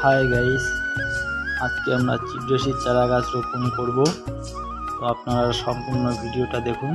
Hi guys আজকে আমরা চিদ্রশীর চারা গাছ রোপণ করব। তো আপনারা সম্পূর্ণ ভিডিওটা দেখুন।